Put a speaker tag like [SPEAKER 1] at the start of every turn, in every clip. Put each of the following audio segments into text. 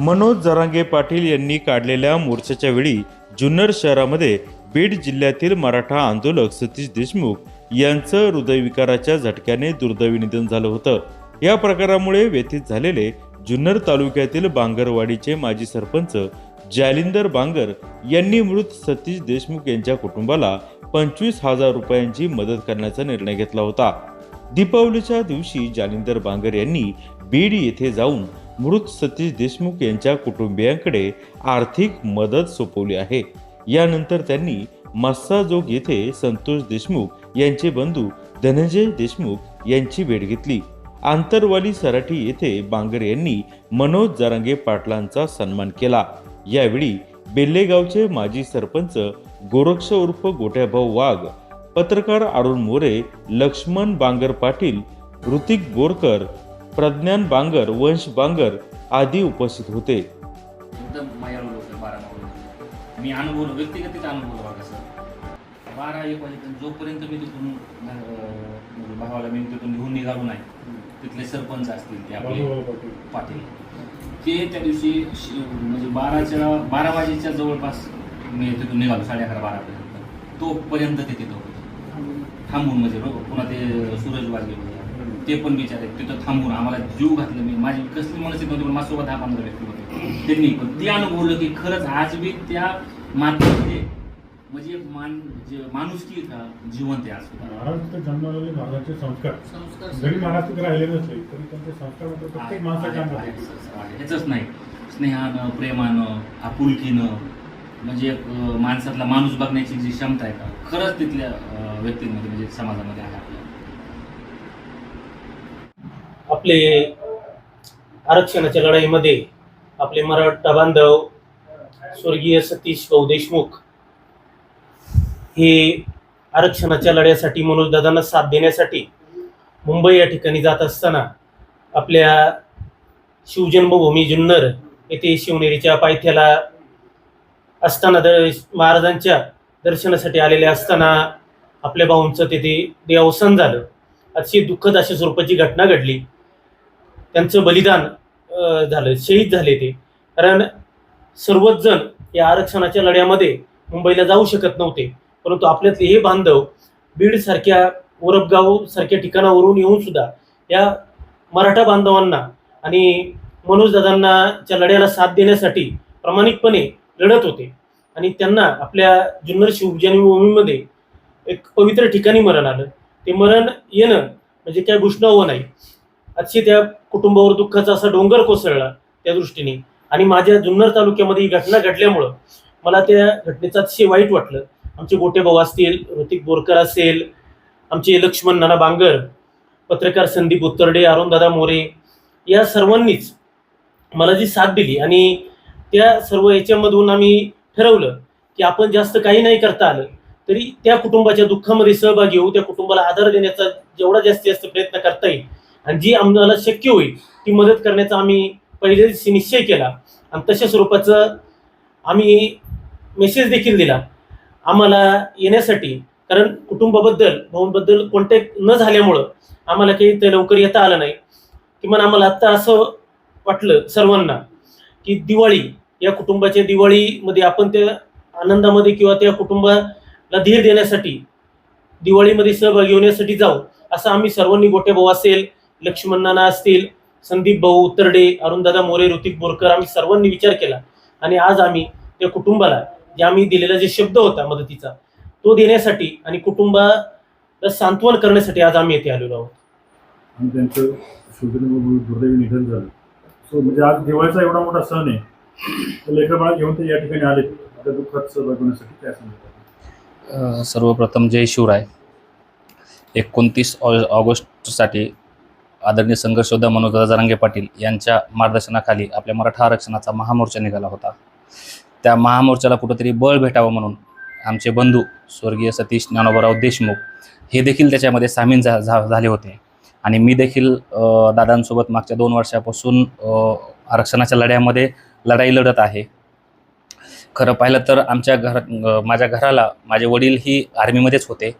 [SPEAKER 1] मनोज जरांगे पाटील यांनी काढलेल्या मोर्चाच्या वेळी जुन्नर शहरामध्ये बीड जिल्ह्यातील मराठा आंदोलक सतीश देशमुख यांचं हृदयविकाराच्या झटक्याने दुर्दैवी निधन झालं होतं. या प्रकारामुळे व्यथित झालेले जुन्नर तालुक्यातील बांगरवाडीचे माजी सरपंच जालिंदर बांगर यांनी मृत सतीश देशमुख यांच्या कुटुंबाला पंचवीस हजार रुपयांची मदत करण्याचा निर्णय घेतला होता. दीपावलीच्या दिवशी जालिंदर बांगर यांनी बीड येथे जाऊन मृत सतीश देशमुख यांच्या कुटुंबियांकडे आर्थिक मदत सोपवली आहे. यानंतर त्यांनी मस्साजोग येथे संतोष देशमुख यांचे बंधू धनंजय देशमुख यांची भेट घेतली. आंतरवाली सराठी येथे बांगर यांनी मनोज जरांगे पाटलांचा सन्मान केला. यावेळी बेल्लेगावचे माजी सरपंच गोरक्ष उर्फ गोट्याभाऊ वाघ पत्रकार अरुण मोरे लक्ष्मण बांगर पाटील ऋतिक बोरकर प्रज्ञान बांगर वंश बांगर आदी उपस्थित होते.
[SPEAKER 2] मी अनुभव व्यक्तिगत अनुभव बघा सर. बारा एक वाजेपर्यंत जोपर्यंत मी तिथून म्हणजे भावाला मी तिथून घेऊन निघालो नाही तिथले सरपंच असतील ते आपले पाटील. ते त्या दिवशी श- म्हणजे बाराच्या बारा वाजेच्या जवळपास मी तिथून निघालो साडे अकरा बारापर्यंत. तोपर्यंत ते तिथं होते. थांबून म्हणजे पुन्हा ते सूरज वाजले होते ते पण बिचारे तिथं थांबून आम्हाला जीव घातलं मी. माझी कसली मनस्थिती नव्हती पण माझ्यासोबत दहा पंधरा व्यक्ती होते. त्यांनी पण ते अनुभवलं की खरंच आज बी त्या मातीमध्ये म्हणजे मान जे माणुसकी का जिवंत आहे आज.
[SPEAKER 3] महाराष्ट्र जन्मलेले महाराजांचे संस्कार. जरी महाराष्ट्रात राहिले नसले तरी त्यांचे संस्कार प्रत्येक माणसाच्या.
[SPEAKER 2] ह्याच नाही. स्नेहानं प्रेमानं आपुलकीनं म्हणजे माणसातला माणूस बघण्याची जी क्षमता आहे का खरंच तिथल्या व्यक्तींमध्ये म्हणजे समाजामध्ये आहे आपल्या
[SPEAKER 4] आपले आरक्षणाच्या लढाईमध्ये आपले मराठा बांधव स्वर्गीय सतीश भाऊ देशमुख हे आरक्षणाच्या लढ्यासाठी मनोजदादांना साथ देण्यासाठी मुंबई या ठिकाणी जात असताना आपल्या शिवजन्मभूमी जुन्नर येथे शिवनेरीच्या पायथ्याला असताना दर महाराजांच्या दर्शनासाठी आलेले असताना आपल्या भाऊंचं तिथे देवसन झालं. अतिशय दुःखद अशा स्वरूपाची घटना घडली. त्यांचं बलिदान झालं शहीद झाले ते. कारण सर्वच जण या आरक्षणाच्या लढ्यामध्ये मुंबईला जाऊ शकत नव्हते. परंतु आपल्यातले हे बांधव बीड सारख्या ओरबगाव सारख्या ठिकाणावरून येऊन सुद्धा या मराठा बांधवांना आणि मनोजदादांनाच्या लढ्याला साथ देण्यासाठी प्रामाणिकपणे लढत होते. आणि त्यांना आपल्या जुन्नर शिवजन्मभूमीमध्ये एक पवित्र ठिकाणी मरण आलं. ते मरण येणं म्हणजे काय गुष्णावं नाही. अतिशय त्या कुटुंबावर दुःखाचा असा डोंगर कोसळला त्या दृष्टीने. आणि माझ्या जुन्नर तालुक्यामध्ये ही घटना घडल्यामुळं मला त्या घटनेचं अतिशय वाईट वाटलं. आमचे गोटे भाऊ असतील ऋतिक बोरकर असेल आमचे लक्ष्मण नाना बांगर पत्रकार संदीप उत्तरडे अरुणदादा मोरे या सर्वांनीच मला जी साथ दिली आणि त्या सर्व याच्यामधून आम्ही ठरवलं की आपण जास्त काही नाही करता आलं तरी त्या कुटुंबाच्या दुःखामध्ये सहभागी होऊ त्या कुटुंबाला आधार देण्याचा जेवढा जास्तीत जास्त प्रयत्न करता येईल आणि जी आम्हाला शक्य होईल ती मदत करण्याचा आम्ही पहिल्या दिवशी निश्चय केला. आणि तशा स्वरूपाचं आम्ही मेसेज देखील दिला. आम्हाला येण्यासाठी कारण कुटुंबाबद्दल भाऊंबद्दल कॉन्टॅक्ट न झाल्यामुळं आम्हाला काही ते लवकर येता आलं नाही. किमान आम्हाला आत्ता असं वाटलं सर्वांना की दिवाळी या कुटुंबाच्या दिवाळीमध्ये आपण त्या आनंदामध्ये किंवा त्या कुटुंबाला धीर देण्यासाठी दिवाळीमध्ये सहभागी होण्यासाठी जाऊ असं आम्ही सर्वांनी गोटे भाऊ असेल लक्ष्मण नाना असतील संदीप भाऊ उत्तरडे अरुणदादा मोरे ऋतिक बोरकर आम्ही सर्वांनी विचार केला. आणि आज आम्ही त्या कुटुंबाला जे आम्ही दिलेला जे शब्द होता मदतीचा तो देण्यासाठी आणि कुटुंबाला सांत्वन करण्यासाठी आज आम्ही येथे आलेलो आहोत.
[SPEAKER 3] आणि त्यांचं शोधन दुर्दैवी निधन झालं. सो म्हणजे आज दिवाळीचा एवढा मोठा सण आहे. तर लेकर बाळा घेऊन ते या ठिकाणी आले आपल्या दुःखात सहभागी होण्यासाठी काय सांगतात
[SPEAKER 5] अ, सर्वप्रथम जय शिवराय. एकोणतीस ऑ ऑगस्टसाठी आदरणीय संघर्षोद्धा मनोजदादा जरांगे पाटील यांच्या मार्गदर्शनाखाली आपल्या मराठा आरक्षणाचा महामोर्चा निघाला होता. त्या महामोर्चाला कुठंतरी बळ भेटावं म्हणून आमचे बंधू स्वर्गीय सतीश ज्ञानोबराव देशमुख हे देखील त्याच्यामध्ये सामील झा झा झाले होते. आणि मी देखील दादांसोबत मागच्या दोन वर्षापासून आरक्षणाच्या लढ्यामध्ये लढाई लढत आहे. खरं पाहिलं तर आमच्या घरात माझ्या घराला माझे वडील ही आर्मीमध्येच होते.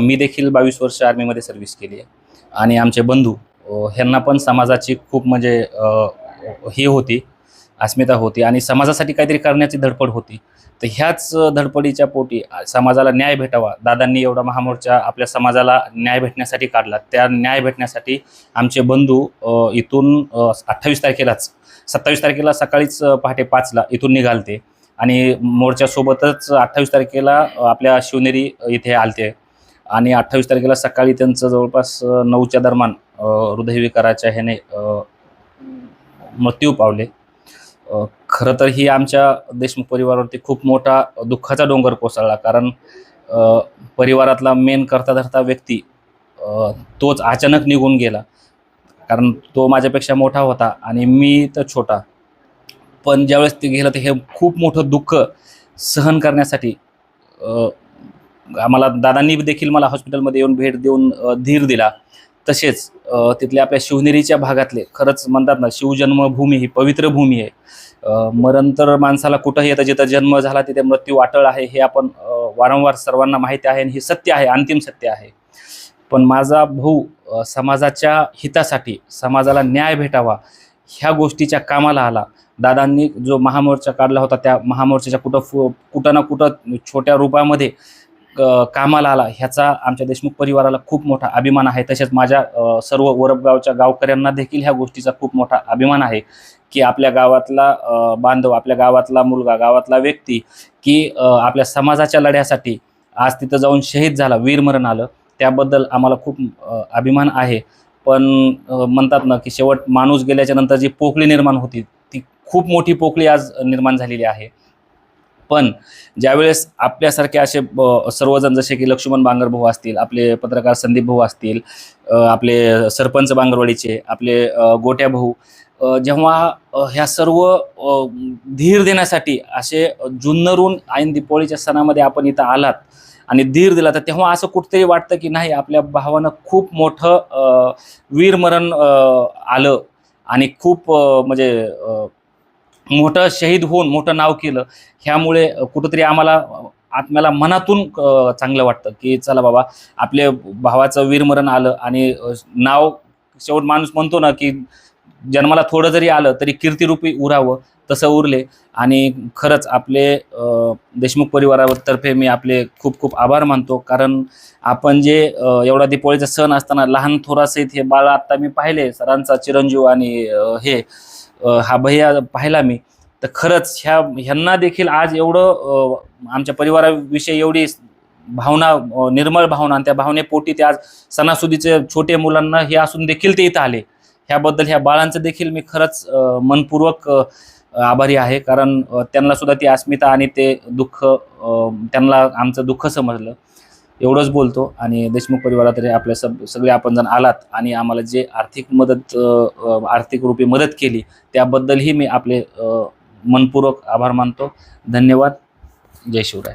[SPEAKER 5] मी देखील बावीस वर्ष आर्मीमध्ये सर्व्हिस केली आहे. आणि आमचे बंधू ह्यांना पण समाजाची खूप म्हणजे हे ही होती अस्मिता होती आणि समाजासाठी काहीतरी करण्याची धडपड होती. तर ह्याच धडपडीच्या पोटी समाजाला न्याय भेटावा दादांनी एवढा महामोर्चा आपल्या समाजाला न्याय भेटण्यासाठी काढला. त्या न्याय भेटण्यासाठी आमचे बंधू इथून अठ्ठावीस तारखेलाच सत्तावीस तारखेला सकाळीच पहाटे पाचला इथून निघालते आणि मोर्चासोबतच अठ्ठावीस तारखेला आपल्या शिवनेरी इथे आलते. आणि अठ्ठावीस तारखेला सकाळी त्यांचं जवळपास नऊच्या दरम्यान हृदयविकाराच्या ह्याने मृत्यू पावले. खरं तर ही आमच्या देशमुख परिवारावरती खूप मोठा दुःखाचा डोंगर कोसळला. कारण परिवारातला मेन करता धरता व्यक्ती तोच अचानक निघून गेला. कारण तो माझ्यापेक्षा मोठा होता आणि मी तर छोटा. पण ज्यावेळेस ते गेलं तर हे खूप मोठं दुःख सहन करण्यासाठी आम्हाला दादांनी देखील मला हॉस्पिटलमध्ये येऊन भेट देऊन धीर दिला. तसेच तिथल्या आपल्या शिवनेरीच्या भागातले खरंच म्हणतात ना शिवजन्मभूमी ही पवित्र भूमी आहे. अ, मरण तर माणसाला कुठंही येतं जिथं जन्म झाला तिथे मृत्यू अटळ आहे हे आपण वारंवार सर्वांना माहिती आहे आणि हे सत्य आहे अंतिम सत्य आहे. पण माझा भाऊ समाजाच्या हितासाठी समाजाला न्याय भेटावा ह्या गोष्टीच्या कामाला आला. दादांनी जो महामोर्चा काढला होता त्या महामोर्चाच्या कुठं फु कुठं ना कुठं छोट्या रूपामध्ये कामाला आला ह्याचा आमच्या देशमुख परिवाराला खूप मोठा अभिमान आहे. तसेच माझ्या सर्व वरपगावच्या गावकऱ्यांना देखील ह्या गोष्टीचा खूप मोठा अभिमान आहे की आपल्या गावातला बांधव आपल्या गावातला मुलगा गावातला व्यक्ती की आपल्या समाजाच्या लढ्यासाठी आज तिथं जाऊन शहीद झाला वीरमरण आलं. त्याबद्दल आम्हाला खूप अभिमान आहे. पण म्हणतात ना की शेवट माणूस गेल्याच्यानंतर जी पोकळी निर्माण होती ती खूप मोठी पोकळी आज निर्माण झालेली आहे. पण ज्यावेळेस आपल्यासारखे असे ब- सर्वजण जसे की लक्ष्मण बांगरभाऊ असतील आपले पत्रकार संदीप भाऊ असतील आपले सरपंच बांगरवाडीचे आपले गोट्या भाऊ जेव्हा ह्या सर्व धीर देण्यासाठी असे जुन्नरून ऐन दीपावळीच्या सणामध्ये आपण इथं आलात आणि धीर दिला तर तेव्हा असं कुठंतरी वाटतं की नाही आपल्या भावानं खूप मोठं वीरमरण आलं आणि खूप म्हणजे मोठं शहीद होऊन मोठं नाव केलं. ह्यामुळे कुठंतरी आम्हाला आत्म्याला मनातून चांगलं वाटतं की चला बाबा आपल्या भावाचं वीरमरण आलं आणि नाव शेवट माणूस म्हणतो ना की जन्माला थोडं जरी आलं तरी कीर्तिरूपी उरावं तसं उरले. आणि खरंच आपले देशमुख परिवारातर्फे मी आपले खूप खूप आभार मानतो. कारण आपण जे एवढा दीपावळीचा सण असताना लहान थोरासहित हे बाळ आत्ता मी पाहिले सरांचा चिरंजीव आणि हे हा भैया पाहिला मी तर खरंच ह्या ह्यांना देखील आज एवढं आमच्या परिवाराविषयी एवढी भावना निर्मळ भावना आणि त्या भावनेपोटी ते आज सणासुदीचे छोटे मुलांना हे असून देखील ते इथं आले. ह्याबद्दल ह्या बाळांचं देखील मी खरंच मनपूर्वक आभारी आहे. कारण त्यांना सुद्धा ती अस्मिता आणि ते दुःख त्यांना आमचं दुःख समजलं. एवढंच बोलतो. आणि देशमुख परिवारात आपल्या सब सगळे आपण जण आलात आणि आम्हाला जे आर्थिक मदत आर्थिक रूपी मदत केली त्याबद्दलही मी आपले मनपूर्वक आभार मानतो. धन्यवाद. जय शिवराय.